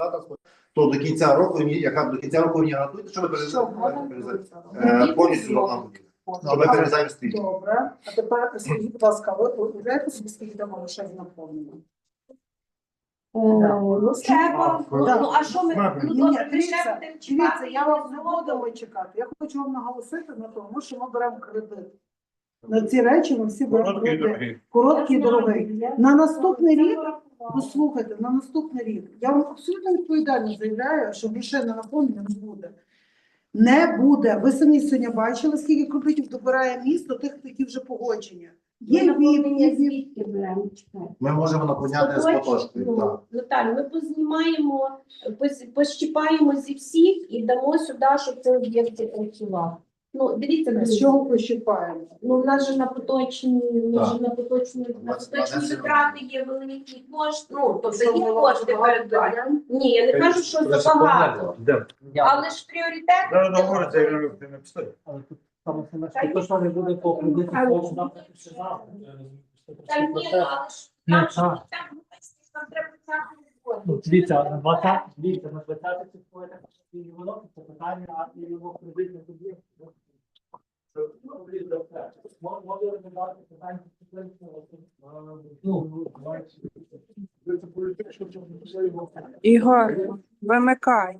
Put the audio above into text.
зараз, то до кінця року, яка до кінця року мені гарантуєте, що ми можна е, повністю. Що ми перезаємо стрій. Добре. А тепер скажіть, будь ласка, ви уявляєте собі, скільки там лише наповнено? Ну, треба. Ну, ну, а що ми? Ну, дивіться, я вас не буду чекати. Я хочу вам наголосити на тому, що ми беремо кредит. На ці речі ми всі беремо кредит. Короткий і дорогий. На наступний рік. Послухайте, на наступний рік, я вам абсолютно відповідально заявляю, що грошей на наповнення не буде. Не буде. Ви самі сьогодні бачили, скільки кредитів добирає місто, тих, які вже погодження. Ми Є наповнення звідки беремо? Чекайте. Ми можемо наповняти з поточкою. Ну, так. Наталю, ми познімаємо, пос- пощипаємо зі всіх і дамо сюди, щоб цей об'єкт працював. Ну, дивіться, З друзі, чого пощипаємо? ну, в нас же на поточні, в нас Так. же на поточні, на поточні витрати є великі кошти, ну, тобто є кошти багато передбачені. Ні, я не кажу, що Це забагато, Де? але ж пріоритет. Зараз договориться, я говорю, ти не писай. Але тут саме це Та то, що не буде по кредиту, Але- то завтра чи завтра. Та ні, ну, але ж Ну, там, що так. там, там треба ця Ну, дивіться, на 20, дивіться, на 20 число, я так і воно, це питання, і його кредитний об'єкт. Ну, дивіться, все. Мо- Може розглядати питання підприємства, ну, давайте. Це політичне, що це його. Ігор, вимикай.